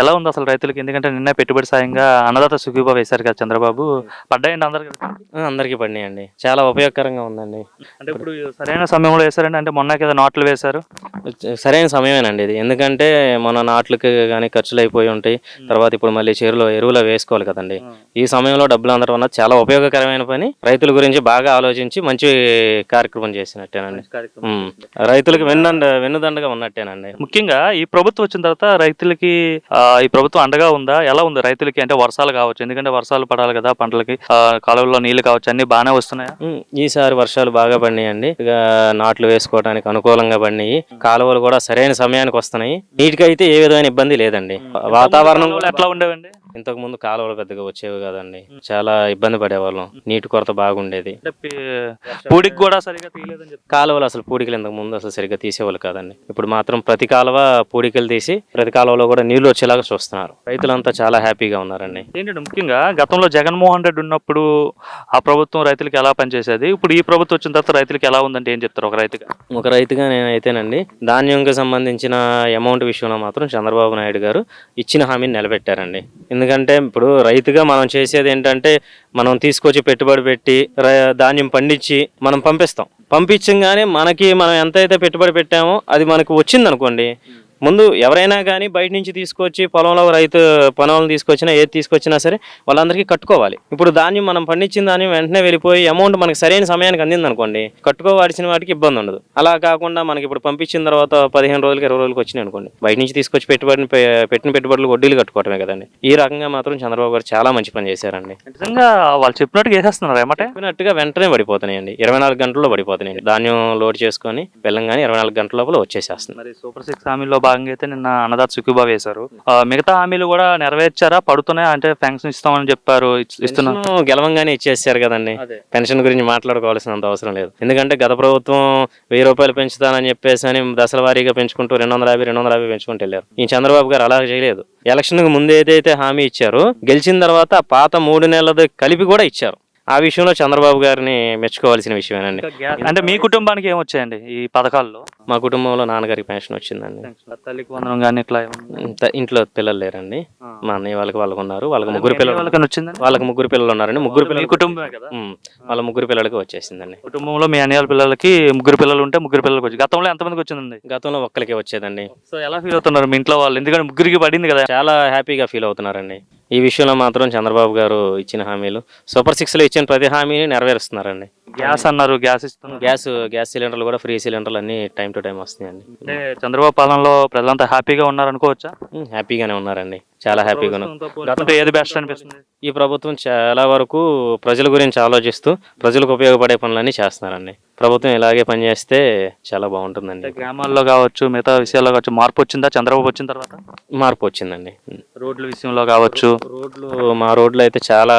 ఎలా ఉంది అసలు రైతులకి? ఎందుకంటే నిన్న పెట్టుబడి సాయంగా అన్నదాత సుఖీభా వేశారు కదా చంద్రబాబు. పడ్డాయండి అందరికి? అందరికీ పడినాయండి. చాలా ఉపయోగకరంగా ఉందండి. అంటే ఇప్పుడు సరైన సమయంలో వేశారండి? అంటే మొన్న కదా నాట్లు వేశారు. సరైన సమయమేనండి ఇది. ఎందుకంటే మన నాట్లకి కానీ ఖర్చులు అయిపోయి ఉంటాయి. తర్వాత ఇప్పుడు మళ్ళీ చెరువులో ఎరువులు వేసుకోవాలి కదండి. ఈ సమయంలో డబ్బులు అందడం వల్ల చాలా ఉపయోగకరమైన పని. రైతుల గురించి బాగా ఆలోచించి మంచి కార్యక్రమం చేసినట్టేనండి. రైతులకు వెన్నండ వెన్నుదండగా ఉన్నట్టేనండి. ముఖ్యంగా ఈ ప్రభుత్వం వచ్చిన తర్వాత రైతులకి ఈ ప్రభుత్వం అండగా ఉందా? ఎలా ఉంది రైతులకి? అంటే వర్షాలు కావచ్చు ఎందుకంటే వర్షాలు పడాలి కదా పంటలకి. ఆ, కాలువల్లో నీళ్ళు కావచ్చు అన్ని బాగానే వస్తున్నాయా? ఈసారి వర్షాలు బాగా పడినాయండి. ఇక నాట్లు వేసుకోవడానికి అనుకూలంగా పడినాయి. కాలువలు కూడా సరైన సమయానికి వస్తున్నాయి. నీటికైతే ఏ విధమైన ఇబ్బంది లేదండి. వాతావరణం కాలువలు ఎట్లా ఉండేవండి? ఇంతకు ముందు కాలువలు పెద్దగా వచ్చేవి కదండి. చాలా ఇబ్బంది పడేవాళ్ళం. నీటి కొరత బాగుండేది. పూడికి కూడా సరిగా తీయలేదని చెప్పి. కాలువలు అసలు పూడికలు ఇంతకు ముందు అసలు సరిగ్గా తీసేవాళ్ళు కాదండి. ఇప్పుడు మాత్రం ప్రతి కాలువ పూడికలు తీసి ప్రతి కాలువలో కూడా నీళ్ళు వచ్చేలాగా చూస్తున్నారు. రైతులంతా చాలా హ్యాపీగా ఉన్నారండి. ఏంటంటే ముఖ్యంగా గతంలో జగన్మోహన్ రెడ్డి ఉన్నప్పుడు ఆ ప్రభుత్వం రైతులకి ఎలా పనిచేసేది? ఇప్పుడు ఈ ప్రభుత్వం వచ్చిన తర్వాత రైతులకి ఎలా ఉందంటే ఏం చెప్తారు ఒక రైతుగా? ఒక రైతుగా నేనైతేనండి ధాన్యంకి సంబంధించిన అమౌంట్ విషయంలో మాత్రం చంద్రబాబు నాయుడు గారు ఇచ్చిన హామీని నిలబెట్టారండి. ఎందుకంటే ఎందుకంటే ఇప్పుడు రైతుగా మనం చేసేది ఏంటంటే మనం తీసుకొచ్చి పెట్టుబడి పెట్టి ధాన్యం పండించి మనం పంపిస్తాం. పంపించగానే మనకి మనం ఎంతైతే పెట్టుబడి పెట్టామో అది మనకు వచ్చింది అనుకోండి ముందు ఎవరైనా కానీ బయట నుంచి తీసుకొచ్చి పొలంలో రైతు పొలంలో తీసుకొచ్చినా ఏది తీసుకొచ్చినా సరే వాళ్ళందరికీ కట్టుకోవాలి. ఇప్పుడు ధాన్యం మనం పండించిన ధాన్యం వెంటనే వెళ్ళిపోయి అమౌంట్ మనకి సరైన సమయానికి అందింది అనుకోండి కట్టుకోవాల్సిన వాటికి ఇబ్బంది ఉండదు. అలా కాకుండా మనకి ఇప్పుడు పంపించిన తర్వాత పదిహేను రోజులకి ఇరవై రోజులకి వచ్చినాయి అనుకోండి బయట నుంచి తీసుకొచ్చి పెట్టుబడిని పెట్టిన పెట్టుబడులు వడ్డీలు కట్టుకోవటమే కదండి. ఈ రకంగా మాత్రం చంద్రబాబు గారు చాలా మంచి పని చేశారండి. నిజంగా వాళ్ళు చెప్పినట్టుగా వేసేస్తున్నారు ఏమంటే? చెప్పినట్టుగా వెంటనే పడిపోతున్నాయండి. ఇరవై నాలుగు గంటల్లో పడిపోతున్నాయండి. ధాన్యం లోడ్ చేసుకొని వెళ్ళంగానే ఇరవై నాలుగు గంటల లోపల వచ్చేసేస్తుంది. మరి సూపర్ సిక్స్ హామీలో భాగంగా అయితే నిన్న అన్నదాత సుఖీబా వేశారు. మిగతా హామీలు కూడా నెరవేర్చారా? పడుతున్నాయి? అంటే పెన్షన్ ఇస్తామని చెప్పారు పెన్షన్ గెలవంగానే ఇచ్చేసారు కదండి. పెన్షన్ గురించి మాట్లాడుకోవాల్సినంత అవసరం లేదు. ఎందుకంటే గత ప్రభుత్వం వెయ్యి రూపాయలు పెంచుతానని చెప్పేసి అని దశల వారీగా పెంచుకుంటూ రెండు వందల యాభై రెండు వందల యాభై పెంచుకుంటూ వెళ్ళారు. ఈ చంద్రబాబు గారు అలా చేయలేదు. ఎలక్షన్కు ముందు ఏదైతే హామీ ఇచ్చారో గెలిచిన తర్వాత పాత మూడు నెలలది కలిపి కూడా ఇచ్చారు. ఆ విషయంలో చంద్రబాబు గారిని మెచ్చుకోవాల్సిన విషయమేనండి. అంటే మీ కుటుంబానికి ఏమొచ్చాయండి ఈ పథకాల్లో? మా కుటుంబంలో నాన్నగారికి పెన్షన్ వచ్చిందండి. తల్లికి వందనం కానీ ఇట్లా ఇంట్లో పిల్లలు లేరండి. మా అన్నయ్య వాళ్ళకి వాళ్ళకు ఉన్నారు. వాళ్ళకి ముగ్గురు పిల్లలు వాళ్ళకి ముగ్గురు పిల్లలు ఉన్నారండి. ముగ్గురు పిల్లలు కుటుంబమే కదా? ఉమ్, వాళ్ళ ముగ్గురు పిల్లలకి వచ్చేసిందండి. కుటుంబంలో మీ అన్నయ్య పిల్లలకి ముగ్గురు పిల్లలు ఉంటే ముగ్గురు పిల్లలకి వచ్చి గతంలో ఎంతమందికి వచ్చిందండి? గతంలో ఒక్కరికి వచ్చేదండి. సో ఎలా ఫీల్ అవుతున్నారు మీ ఇంట్లో వాళ్ళు? ఎందుకంటే ముగ్గురికి పడింది కదా. చాలా హ్యాపీగా ఫీల్ అవుతున్నారండి. ఈ విషయంలో మాత్రం చంద్రబాబు గారు ఇచ్చిన హామీలు సూపర్ సిక్స్లో ఇచ్చిన ప్రతి హామీని నెరవేరుస్తున్నారండి. గ్యాస్ అన్నారు గ్యాస్ ఇస్తున్నారు. గ్యాస్ గ్యాస్ సిలిండర్లు కూడా ఫ్రీ సిలిండర్లు అన్ని టైం టు టైం వస్తున్నాయండి. అంటే చంద్రబాబు పాలనలో ప్రజలంతా హ్యాపీగా ఉన్నారు అనుకోవచ్చా ఉమ్, హ్యాపీగానే ఉన్నారండి. చాలా హ్యాపీగా గతంలో ఏది బెస్ట్ అనిపిస్తుంది? ఈ ప్రభుత్వం చాలా వరకు ప్రజల గురించి ఆలోచిస్తూ ప్రజలకు ఉపయోగపడే పనులన్నీ చేస్తున్నారండి. ప్రభుత్వం ఇలాగే పనిచేస్తే చాలా బాగుంటుందండి. గ్రామాల్లో కావచ్చు మిగతా విషయాల్లో కావచ్చు మార్పు వచ్చిందా? చంద్రబాబు వచ్చిన తర్వాత? మార్పు వచ్చిందండి. రోడ్ల విషయంలో కావచ్చు. రోడ్లు మా రోడ్లు అయితే చాలా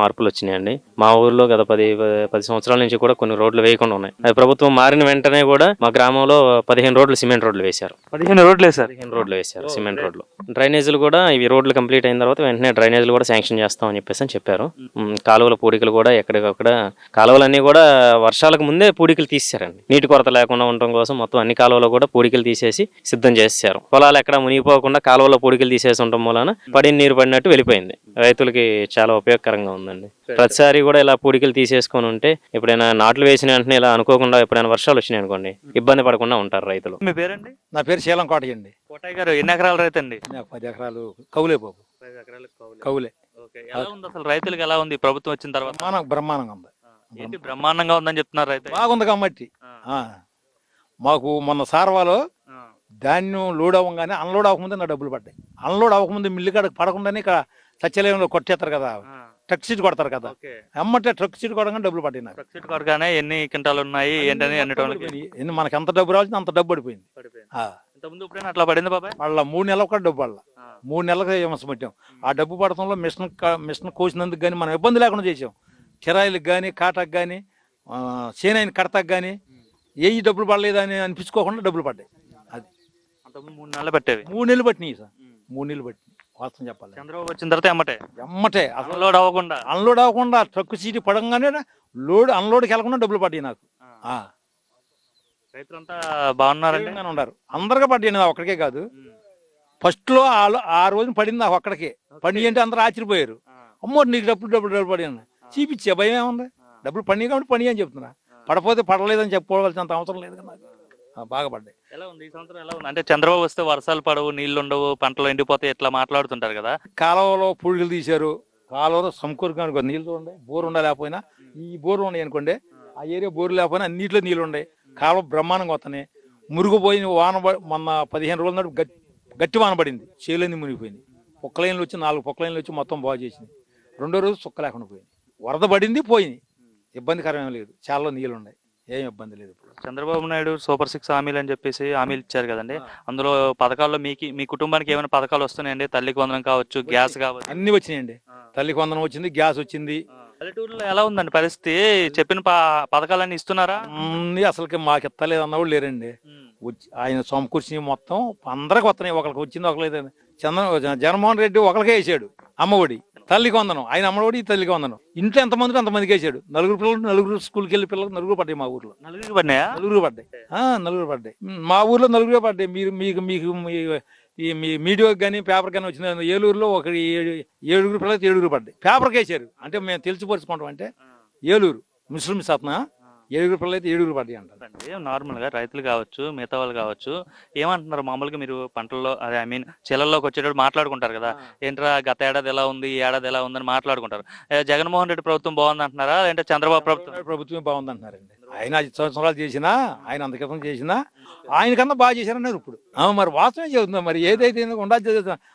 మార్పులు వచ్చినాయండి. మా ఊర్లో గత పది పది సంవత్సరాల నుంచి కూడా కొన్ని రోడ్లు వేయకుండా ఉన్నాయి. అది ప్రభుత్వం మారిన వెంటనే కూడా మా గ్రామంలో పదిహేను రోడ్లు సిమెంట్ రోడ్లు వేశారు. పదిహేను రోడ్లు వేశారు. పదిహేను రోడ్లు వేశారు సిమెంట్ రోడ్లు. డ్రైనేజీలు కూడా ఇవి రోడ్లు కంప్లీట్ అయిన తర్వాత వెంటనే డ్రైనేజీలు కూడా శాంక్షన్ చేస్తామని చెప్పేసి అని చెప్పారు. కాలువల పూడికలు కూడా ఎక్కడికక్కడ కాలువలన్నీ కూడా వర్షాలకు ముందే పూడికలు తీసేశారండి. నీటి కొరత లేకుండా ఉండటం కోసం మొత్తం అన్ని కాలువలు కూడా పూడికలు తీసేసి సిద్ధం చేసేసారు పొలాలు ఎక్కడ మునిగిపోకుండా కాలువలో పూడికలు తీసేసి ఉండటం మూలన పడిన నీరు పడినట్టు వెళ్ళిపోయింది. రైతులకి చాలా ఉపయోగకరంగా ఉందండి. ప్రతిసారి కూడా ఇలా పూడికలు తీసేసుకొని ఉంటే ఎప్పుడైనా నాట్లు వేసిన వెంటనే ఇలా అనుకోకుండా ఎప్పుడైనా వర్షాలు వచ్చినాయి అనుకోండి ఇబ్బంది పడకుండా ఉంటారు రైతులు. మీ పేరండి? నా పేరు శీలం కోటయ్య అండి కోటయ్య గారు ఎన్ని ఎకరాలు రైతండి నాకు పది ఎకరాలు కవులే బాబు. ఓకే ఎలా ఉంది అసలు రైతులకు ఎలా ఉంది ప్రభుత్వం వచ్చిన తర్వాత? బ్రహ్మాండం బ్రహ్మాండంగా ఉంది. ఏంటి బ్రహ్మాండంగా. ఉందని చెప్తున్నారు రైతు బాగుంది కమ్మట్టి ఆ. మాకు మొన్న సార్వాలో ధాన్యం లోడ్ అవ్వగానే అన్లోడ్ అవ్వకముందే నా డబ్బులు పడ్డాయి. అన్లోడ్ అవ్వకముందే మిల్లు కాడకు పడకుండానే ఇక్కడ సత్యలేయంలో కొట్టేస్తారు కదా. ట్రక్ సీట్ కొడతారు కదా. ఓకే. అమ్మంటే ట్రక్ సీట్ కొడగానే డబ్బులు పడ్డాయి నాకు. ప్రొక్సిట్ కొరగానే ఎన్ని క్వింటాలు ఉన్నాయి ఏంటని అన్ని టోన్లకి ఎన్ని మనకి ఎంత డబ్బు రావాల్సింది అంత డబ్బు పడిపోయింది. ఆ. అట్లా పడింది బాబాయ్? మళ్ళీ మూడు నెలలకు కూడా డబ్బు పడలా. మూడు నెలలకు ఏమస్ పెట్టాం ఆ డబ్బు పడటంలో మిషన్ మిషన్ కోసినందుకు కానీ మనం ఇబ్బంది లేకుండా చేసాం కిరాయిలకు కానీ కాటాకు కానీ చేనైన కడతాకు కానీ ఏ డబ్బులు పడలేదని అనిపించుకోకుండా డబ్బులు పడ్డాయి. అది. మూడు నెలలు పెట్టేవి. మూడు నెలలు పట్టినాయి సార్. మూడు నెలలు పట్టినాయి. వాస్తవం చెప్పాలి చంద్రబాబు వచ్చిన తర్వాత ఎమ్మటే? ఎమ్మటే. అన్లోడ్ అవ్వకుండా? అన్లోడ్ అవ్వకుండా ట్రక్ సీటు పడంగానే లోడ్ అన్లోడ్కి వెళ్ళకుండా డబ్బులు పడ్డాయి నాకు. ఆ. రైతులంతా బాగున్నారండి? ధైర్యంగానే ఉన్నారు. అందరికీ పడ్డాయి. ఒక్కడికే కాదు. ఫస్ట్లో ఆ- ఆ రోజు పడింది నాకు ఒక్కడికే పడి అంటే అందరూ ఆశ్చర్యపోయారు. అమ్మో నీకు డబ్బులు డబ్బులు డబ్బులు పడి చూపించే భయం ఏముంది? డబ్బులు పడి కాబట్టి పని అని చెప్తున్నా. పడపోతే పడలేదని చెప్పుకోవాల్సినంత అవసరం లేదు కదా బాగా పడ్డాయి. ఎలా ఉంది? ఈ సంవత్సరం ఎలా ఉంది? అంటే చంద్రబాబు వస్తే వర్షాలు పడవు నీళ్ళు ఉండవు పంటలు ఎండిపోతాయి ఇట్లా మాట్లాడుతుంటారు కదా. కాలువలో పురుగులు తీశారు. కాలువలో సమకూరుకానికి నీళ్ళు ఉండే బోరు ఉండలేకపోయినా ఈ బోరు ఉన్నాయి అనుకోండి ఆ. ఏరియా బోరు లేకపోయినా అన్నింటిలో నీళ్ళు ఉన్నాయి కాలువ బ్రహ్మాండంగా వస్తున్నాయి. మురుగుపోయిన వాన మొన్న పదిహేను రోజుల నాడు గట్టి గట్టి వాన పడింది చేలన్నీ మునిగిపోయింది? పొక్కలైన్లు వచ్చి నాలుగు పొక్కలైన్లు వచ్చి మొత్తం బాగు చేసింది. రెండో రోజు సుక్క లేకుండా పోయింది. వరద పడింది పోయింది. ఇబ్బందికరం ఏం లేదు. చాలా నీళ్ళు ఉన్నాయి. ఏం ఇబ్బంది లేదు ఇప్పుడు. చంద్రబాబు నాయుడు సూపర్ సిక్స్ హామీలు అని చెప్పేసి హామీలు ఇచ్చారు కదండి. అందులో పథకాల్లో మీకు మీ కుటుంబానికి ఏమైనా పథకాలు వస్తున్నాయండి? తల్లికి వందనం కావచ్చు గ్యాస్ కావచ్చు. అన్ని వచ్చినాయండి తల్లికి వందనం వచ్చింది గ్యాస్ వచ్చింది. పల్లెటూరులో ఎలా ఉందండి పరిస్థితి? చెప్పిన ప- పథకాలన్నీ ఇస్తున్నారా? అన్ని అసలుకి మాకు ఎత్తలేదు అన్నవాళ్ళు లేరండి. వచ్చి ఆయన సమకూర్చి మొత్తం అందరికి వస్తున్నాయి. ఒకరికి వచ్చింది ఒకరికి చంద్ర జగన్మోహన్ రెడ్డి ఒకరికే వేసాడు అమ్మఒడి. తల్లికి వందనం. ఆయన అమ్మఒడి ఈ తల్లికి వందనం. ఇంట్లో ఎంతమంది అంతమందికి వేసాడు? నలుగురు పిల్లలు నలుగురు స్కూల్కి వెళ్ళి పిల్లలు నలుగురు పడ్డాయి మా ఊర్లో. నలుగురికి పడినాయా నలుగురు పడ్డాయి. ఆ, నలుగురు పడ్డాయి. ఉమ్, మా ఊర్లో నలుగురే పడ్డాయి. మీరు మీకు మీకు మీ- ఈ మీ మీడియాకి కానీ పేపర్ కానీ వచ్చిన ఏలూరులో ఒక ఏడు ఏడుగురు పిల్లలకి ఏడుగురు పడ్డాయి. పేపర్కి వేసారు అంటే మేము తెలిసిపరుచుకుంటాం అంటే ఏలూరు ముస్లిమ్స్ అతన ఏడుగురు పిల్లలు అయితే ఏడుగురు పడ్డాయి అంటారు. అంటే నార్మల్గా రైతులు కావచ్చు మిగతా వాళ్ళు కావచ్చు ఏమంటున్నారు? మామూలుగా మీరు పంటల్లో అదే ఐ మీన్ చేలల్లోకి వచ్చేటప్పుడు మాట్లాడుకుంటారు కదా ఏంట్రా గత ఏడాది ఎలా ఉంది ఈ ఏడాది ఎలా ఉందని మాట్లాడుకుంటారు. జగన్మోహన్ రెడ్డి ప్రభుత్వం బాగుంది అంటున్నారా లేదంటే చంద్రబాబు ప్రభుత్వం? ప్రభుత్వమే బాగుంది అంటున్నారండి ఆయన ఐదు సంవత్సరాలు చేసినా ఆయన అంత క్రితం చేసినా ఆయనకన్నా బాగా చేశారన్నారు ఇప్పుడు. ఆ, మరి వాస్తవమే చెబుతున్నా మరి ఏదైతే ఉండాలి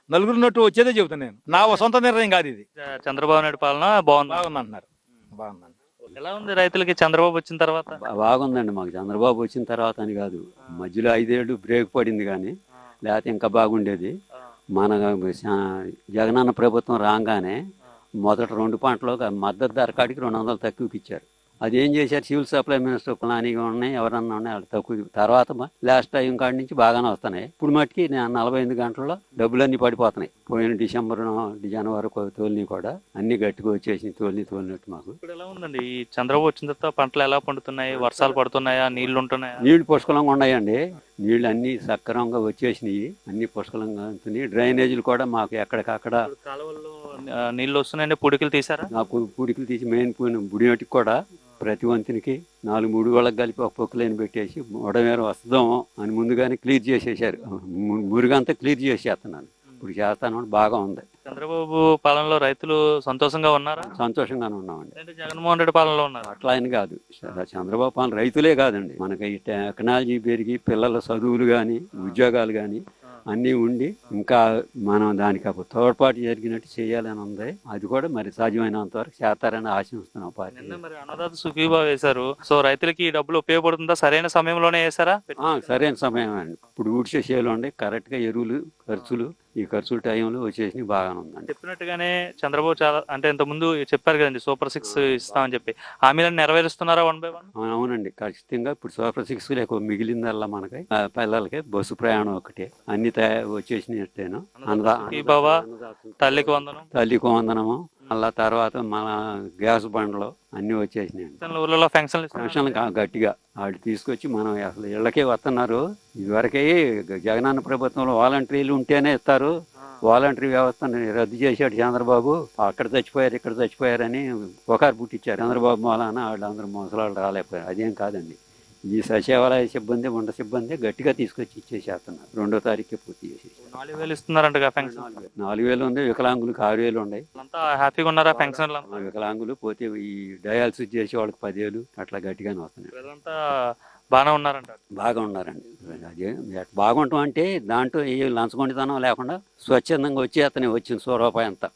నలుగురు నట్టు వచ్చేదే చెబుతాను నేను. నా సొంత నిర్ణయం కాదు ఇది. చంద్రబాబు నాయుడు పాలన బాగుంది. బాగుంది అంటున్నారు బాగుంది ఎలా ఉంది రైతులకి చంద్రబాబు వచ్చిన తర్వాత? బాగుందండి మాకు. చంద్రబాబు వచ్చిన తర్వాత అని కాదు మధ్యలో ఐదేళ్ళు బ్రేక్ పడింది కానీ లేకపోతే ఇంకా బాగుండేది. మన జగనన్న ప్రభుత్వం రాగానే మొదట రెండు పంటలు మద్దతు ధర కాడికి రెండు వందలు తక్కువకి ఇచ్చారు. అది ఏం చేశారు? సివిల్ సప్లై మినిస్టర్ ప్లానింగ్ ఉన్నాయి ఎవరన్నా ఉన్నాయి వాళ్ళు తక్కువ తర్వాత లాస్ట్ టైం కాడి నుంచి బాగానే వస్తున్నాయి. ఇప్పుడు మట్టుకి నేను నలభై ఎనిమిది గంటల్లో డబ్బులన్నీ పడిపోతున్నాయి. పోయిన డిసెంబర్ జనవరి తోలిని కూడా అన్ని గట్టిగా వచ్చేసి తోలిని తోలినట్టు మాకు. ఇప్పుడు ఎలా ఉందండి? ఈ చంద్రబాబు వచ్చిన తర్వాత పంటలు ఎలా పండుతున్నాయి? వర్షాలు పడుతున్నాయా? నీళ్ళు ఉంటున్నాయా? నీళ్ళు పుష్కలంగా ఉన్నాయండి. నీళ్ళు అన్ని సక్రమంగా వచ్చేసినాయి. అన్ని పుష్కలంగా ఉంటున్నాయి. డ్రైనేజీలు కూడా మాకు ఎక్కడికక్కడ కాలువల్లో ఆ, నీళ్ళు వస్తున్నాయండి. పుడికలు తీసారా నాకు పూడికలు తీసి మెయిన్ పోయిన బుడినటికి కూడా ప్రతి వంతునికి నాలుగు మూడు వాళ్ళకి కలిపి ఒక పొక్కులైన పెట్టేసి ఉడమేర వస్తుందామో అని ముందుగానే క్లియర్ చేసేసారు మురుగంతా క్లియర్ చేసేస్తున్నాను. ఇప్పుడు చేస్తాను బాగా ఉంది. చంద్రబాబు పాలనలో రైతులు సంతోషంగా ఉన్నారా? సంతోషంగానే ఉన్నామండి. జగన్మోహన్ రెడ్డి పాలనలో ఉన్నారా? అట్లా అని కాదు. చంద్రబాబు పాలన రైతులే కాదండి. మనకి ఈ టెక్నాలజీ పెరిగి పిల్లల చదువులు కానీ ఉద్యోగాలు కానీ అన్నీ ఉండి ఇంకా మనం దానికి ఒక తోడ్పాటు జరిగినట్టు చేయాలని ఉంది. అది కూడా మరి సాధ్యమైనంత వరకు చేస్తారని ఆశిస్తున్నాం పార్టీ. మరి అన్నదాత వేశారు. సో రైతులకి ఈ డబ్బులు ఉపయోగపడుతుందా? సరైన సమయంలోనే వేశారా? సరైన సమయం అండి. ఇప్పుడు ఊడ్చే చేలు ఉండి కరెక్ట్గా ఎరువులు ఖర్చులు ఈ ఖర్చుల టైంలో వచ్చేసి బాగానే ఉందండి చెప్పినట్టుగానే చంద్రబాబు చాలా అంటే ఇంత ముందు చెప్పారు కదండి సూపర్ సిక్స్ ఇస్తామని చెప్పి. హామీలను నెరవేరుస్తున్నారా వన్ బై వన్? అవునండి. ఖచ్చితంగా ఇప్పుడు సూపర్ సిక్స్ లేక మిగిలిందల్లా మనకి పిల్లలకి బస్సు ప్రయాణం ఒకటి అన్ని వచ్చేసినట్టేను? అన్నదా తల్లికి వందనం. తల్లికి వందనము మళ్ళా తర్వాత మన గ్యాస్ బండ్లు అన్ని వచ్చేసినాయండి ఊళ్ళలో ఫంక్షన్లు గా- గట్టిగా. వాళ్ళు తీసుకొచ్చి మనం అసలు ఇళ్ళకే వస్తున్నారు. ఇదివరకే జగనన్న ప్రభుత్వంలో వాలంటీర్లు ఉంటేనే ఇస్తారు. వాలంటరీ వ్యవస్థను రద్దు చేశాడు చంద్రబాబు. అక్కడ చచ్చిపోయారు ఇక్కడ చచ్చిపోయారని ఒకరు పుట్టించారు. చంద్రబాబు మూలాన వాళ్ళందరూ ముసలాళ్ళు రాలేకపోయారు. అదేం కాదండి. ఈ సచివాలయ సిబ్బంది ఉండ సిబ్బంది గట్టిగా తీసుకొచ్చి ఇచ్చేసేస్తున్నారు. రెండో తారీఖు పూర్తి చేసి నాలుగు వేలు ఇస్తున్నారంట నాలుగు వేలు. ఉంది వికలాంగులకు ఆరు వేలు ఉన్నాయి. అంతా హ్యాపీగా ఉన్నారా ఆ వికలాంగులు పోతే ఈ డయాలసిస్ చేసే వాళ్ళకి పదివేలు అట్లా గట్టిగానే వస్తున్నాయి. బాగానే ఉన్నారంట. బాగా ఉన్నారండి. అదే బాగుంటాం అంటే దాంట్లో ఏ లంచగొండితనం లేకుండా స్వచ్ఛందంగా వచ్చి అతను వచ్చిన సో రూపాయి అంతా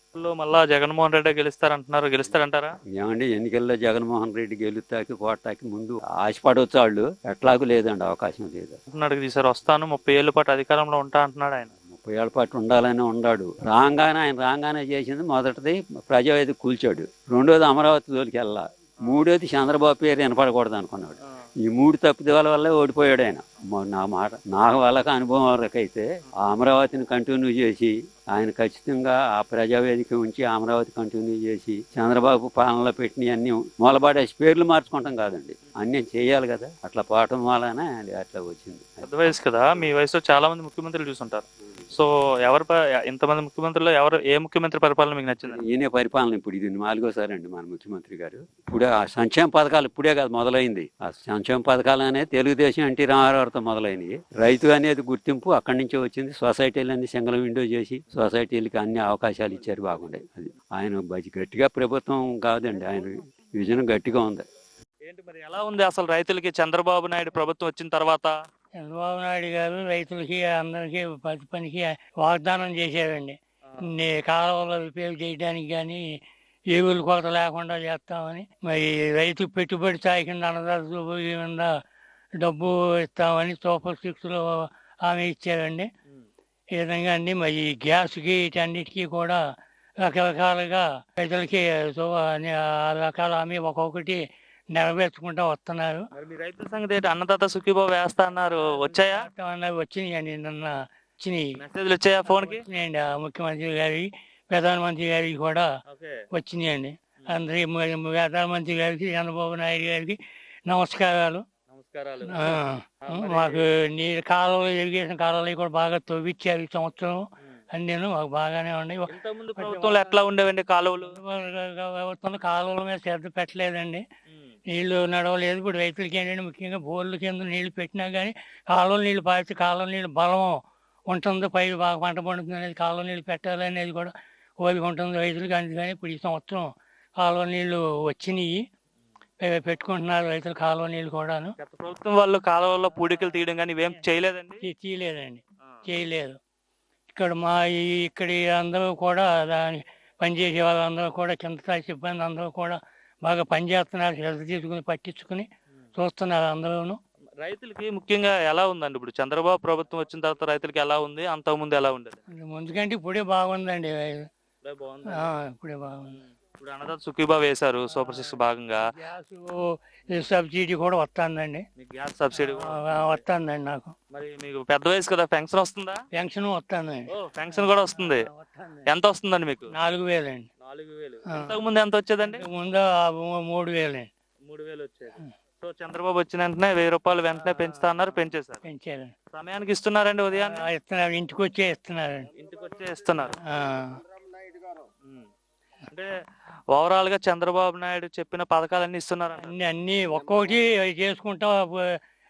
మళ్ళా జగన్మోహన్ రెడ్డి గెలుస్తారంటున్నారు. గెలుస్తారంటారా? ఏమండి ఎన్నికల్లో జగన్మోహన్ రెడ్డి గెలుతాకి కోటాకి ముందు ఆశపడవచ్చు వాళ్ళు. ఎట్లాగూ లేదండి అవకాశం లేదు. అంటున్నాడు ఈసారి వస్తాను ముప్పై ఏళ్ళ పాటు అధికారంలో ఉంటా అంటున్నాడు ఆయన. ముప్పై ఏళ్ళ పాటు ఉండాలని ఉన్నాడు. రాగానే ఆయన రాగానే చేసింది మొదటిది ప్రజావేది కూల్చాడు. రెండోది అమరావతి జోలికి వెళ్ళా మూడోది చంద్రబాబు పేరు వినపడకూడదు అనుకున్నాడు. ఈ మూడు తప్పిదాల వల్ల ఓడిపోయాడు ఆయన. నా మాట నా వాళ్ళకి అనుభవం వరకైతే అమరావతిని కంటిన్యూ చేసి ఆయన ఖచ్చితంగా ఆ ప్రజావేదిక ఉంచి అమరావతి కంటిన్యూ చేసి చంద్రబాబు పాలనలో పెట్టిన అన్ని మూలబాడేసి పేర్లు మార్చుకుంటాం కాదండి. అన్నీ చేయాలి కదా. అట్లా పోవటం వలన అట్లా వచ్చింది. పెద్ద వయసు కదా. మీ వయసులో చాలా మంది ముఖ్యమంత్రులు చూసుంటారు. సో ఎవరు ఇంతమంది ముఖ్యమంత్రులు ఎవరు ఏ ముఖ్యమంత్రి పరిపాలన మీకు నచ్చింది? ఈయనే పరిపాలన ఇప్పుడు ఇది నాలుగోసారి అండి మన ముఖ్యమంత్రి గారు. ఇప్పుడు ఆ సంక్షేమ పథకాలు ఇప్పుడే కాదు మొదలైంది. ఆ సంక్షేమ పథకాలు అనేది తెలుగుదేశం ఎన్టీ రామారావుతో మొదలైనవి రైతు అనేది గుర్తింపు అక్కడి నుంచే వచ్చింది. సొసైటీలన్నీ సింగల్ విండో చేసి సొసైటీలకి అన్ని అవకాశాలు ఇచ్చారు బాగుండే. అది ఆయన బజ్- గట్టిగా ప్రభుత్వం కాదండి. ఆయన విజన్ గట్టిగా ఉంది. ఏంటి మరి ఎలా ఉంది అసలు రైతులకి చంద్రబాబు నాయుడు ప్రభుత్వం వచ్చిన తర్వాత? చంద్రబాబు నాయుడు గారు రైతులకి అందరికీ ప్రతి పనికి వాగ్దానం చేశారండి. నే కాలువలు రిపేర్ చేయడానికి కానీ ఎరువులు కొరత లేకుండా చేస్తామని మరి రైతు పెట్టుబడి సాయి కింద అన్నదాత కింద డబ్బు ఇస్తామని సూపర్ సిక్స్లో హామీ ఇచ్చారండి. ఈ విధంగా అండి. మరి గ్యాస్కి వీటన్నిటికీ కూడా రకరకాలుగా ఆ రకాల హామీ ఒక్కొక్కటి నెరవేర్చుకుంటూ వస్తున్నారు. రైతుల సంగతి ఏంటి? అన్నదాత సుఖీబాబు వేస్తా అన్నారు. వచ్చాయా? అన్నవి వచ్చినాయండి నిన్న వచ్చినాయి. మెసేజ్లు వచ్చాయా ఫోన్కి? వచ్చినాయండి. ఆ ముఖ్యమంత్రి గారి ప్రధానమంత్రి గారికి కూడా వచ్చినాయండి. అందరి ప్రధానమంత్రి గారికి చంద్రబాబు నాయుడు గారికి నమస్కారాలు. నమస్కారాలు. మాకు నీళ్ళు కాలువలు ఇరిగేషన్ కాలువలు కూడా బాగా తవ్విచ్చారు ఈ సంవత్సరం. అన్నీ మాకు బాగానే ఉన్నాయి. ప్రభుత్వంలో ఎట్లా ఉండేవండి కాలువలు? ప్రభుత్వం కాలువల మీద శ్రద్ధ పెట్టలేదండి. నీళ్ళు నడవలేదు. ఇప్పుడు రైతులకి ఏంటంటే ముఖ్యంగా బోర్ల కింద నీళ్ళు పెట్టినా కానీ కాలువ నీళ్ళు పారితే కాలువ నీళ్ళు బలం ఉంటుంది. పై బాగా పంట పండుతుంది అనేది కాలువ నీళ్ళు పెట్టాలి అనేది కూడా కోరిక ఉంటుంది రైతులకి. అందుకని ఇప్పుడు ఈ సంవత్సరం కాలువ నీళ్ళు వచ్చినాయి. పెట్టుకుంటున్నారు రైతులు కాలువ నీళ్ళు కూడాను. ప్రభుత్వం వాళ్ళు కాలువల్లో పూడికలు తీయడం కానీ ఇవేం చేయలేదండి? తీయలేదండి. చేయలేదు. ఇక్కడ మా ఈ ఇక్కడి అందరూ కూడా దాని పనిచేసే వాళ్ళందరూ కూడా స్థాయి సిబ్బంది అందరూ కూడా బాగా పనిచేస్తున్నారు శ్రద్ధ తీసుకుని పట్టించుకుని చూస్తున్నారు అందరూను. రైతులకి ముఖ్యంగా ఎలా ఉందండి? ఇప్పుడు చంద్రబాబు ప్రభుత్వం వచ్చిన తర్వాత రైతులకి ఎలా ఉంది? అంతకు ముందు ఎలా ఉండేది? ముందుకంటే ఇప్పుడే బాగుందండి. బాగుంది? ఆ, ఇప్పుడే బాగుంది. ఇప్పుడు అన్నదాత సుఖీబాబు వేశారు సూపర్ సిక్స్ భాగంగా. గ్యాస్ సబ్సిడీ కూడా వస్తుందండి. మీకు గ్యాస్ సబ్సిడీ వస్తుందండి నాకు. మరి మీకు పెద్ద వయసు కదా పెన్షన్ వస్తుందా? పెన్షన్ వస్తుందండి. ఓ పెన్షన్ కూడా వస్తుంది. వస్తుంది. ఎంత వస్తుందండి మీకు? నాలుగు వేలండి. నాలుగు వేలు. ముందు ఎంత వచ్చేదండి? ముందు మూడు వేలండి మూడు వేలు వచ్చేది సో చంద్రబాబు వచ్చిన వెంటనే వెయ్యి రూపాయలు వెంటనే పెంచుతా అన్నారు పెంచేశారు. పెంచారండి సమయానికి ఇస్తున్నారండి ఉదయాన్నే? ఇస్తున్నారు. ఇంటికి వచ్చే ఇస్తున్నారండి ఇంటికి వచ్చే ఇస్తున్నారు. అంటే ఓవరాల్గా చంద్రబాబు నాయుడు చెప్పిన పథకాలన్నీ ఇస్తున్నారంట. అన్ని అన్ని ఒక్కొక్కటి చేసుకుంటా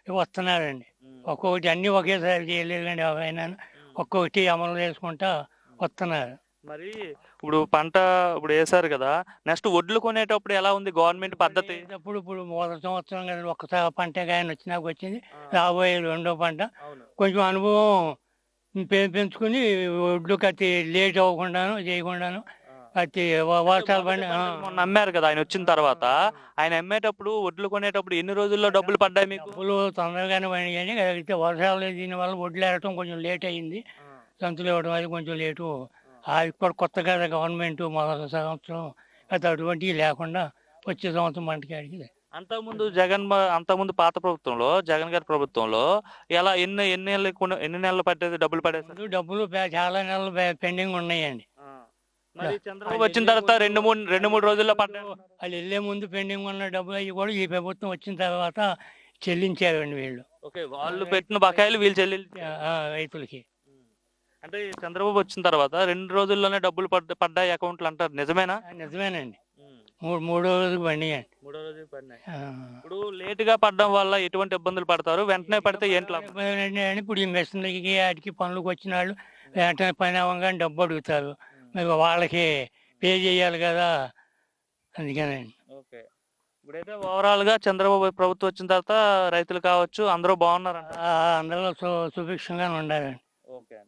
వస్తున్నారండి. ఒక్కొక్కటి అన్ని ఒకేసారి చేయలేదండి ఎవరైనా. ఒక్కొక్కటి అమలు చేసుకుంటా వస్తున్నారు. మరి ఇప్పుడు పంట ఇప్పుడు వేసారు కదా నెక్స్ట్ వడ్లు కొనేటప్పుడు ఎలా ఉంది గవర్నమెంట్ పద్ధతి? అప్పుడు ఇప్పుడు మొదటి సంవత్సరం కదా ఒక్కసారి పంట కానీ వచ్చినాక వచ్చింది రాబోయే రెండో పంట. కొంచెం అనుభవం పెంచుకుని ఒడ్లు కత్తి లేట్ అవ్వకుండాను చేయకుండాను కత్తి వ- వర్షాలు పడి. మొన్న అమ్మారు కదా ఆయన వచ్చిన తర్వాత. ఆయన అమ్మేటప్పుడు వడ్లు కొనేటప్పుడు ఎన్ని రోజుల్లో డబ్బులు పడ్డాయి మీకు? డబ్బులు తొందరగానే పడినాయి వర్షాలు దీనివల్ల వడ్లు ఏరటం కొంచెం లేట్ అయింది. సంతులు ఇవ్వడం అది కొంచెం లేటు అవి కూడా కొత్త కదా గవర్నమెంట్ మొదటి సంవత్సరం అయితే అటువంటివి లేకుండా వచ్చే సంవత్సరం మనకి అంతకుముందు జగన్ అంతకుముందు పాత ప్రభుత్వంలో జగన్ గారి ప్రభుత్వంలో ఎలా ఎన్ని ఎన్ని నెలలు ఎన్ని నెలలు పట్టేది డబ్బులు పడేది? డబ్బులు చాలా నెలలు పెండింగ్ ఉన్నాయండి. చంద్రబాబు వచ్చిన తర్వాత రెండు మూడు రెండు మూడు రోజుల్లో పడ్డాయి వాళ్ళు వెళ్ళే ముందు పెండింగ్ ఉన్న డబ్బులు అవి కూడా ఈ ప్రభుత్వం వచ్చిన తర్వాత చెల్లించారండి వీళ్ళు. ఓకే వాళ్ళు పెట్టిన బకాయిలు వీళ్ళు చెల్లి రైతులకి. అంటే చంద్రబాబు వచ్చిన తర్వాత రెండు రోజుల్లోనే డబ్బులు పడ్డ పడ్డాయి అకౌంట్లు అంటారు. నిజమేనా? నిజమేనండి. మూడు మూడో రోజుకి పండిగాయండి మూడో రోజు పడినాయి. ఇప్పుడు లేట్గా పడడం వల్ల ఎటువంటి ఇబ్బందులు పడతారు? వెంటనే పడితే ఏంటి లాభం? ఇప్పుడు ఈ మిషన్లకి వాటికి పనులకు వచ్చిన వాళ్ళు వెంటనే పని అవ్వగానే డబ్బు అడుగుతారు. మరి వాళ్ళకి పే చేయాలి కదా. అందుకనండి. ఓకే. ఇప్పుడైతే ఓవరాల్గా చంద్రబాబు ప్రభుత్వం వచ్చిన తర్వాత రైతులు కావచ్చు అందరూ బాగున్నారంట ఆ, అందరూ సు సుభిక్షంగా ఉండాలండి.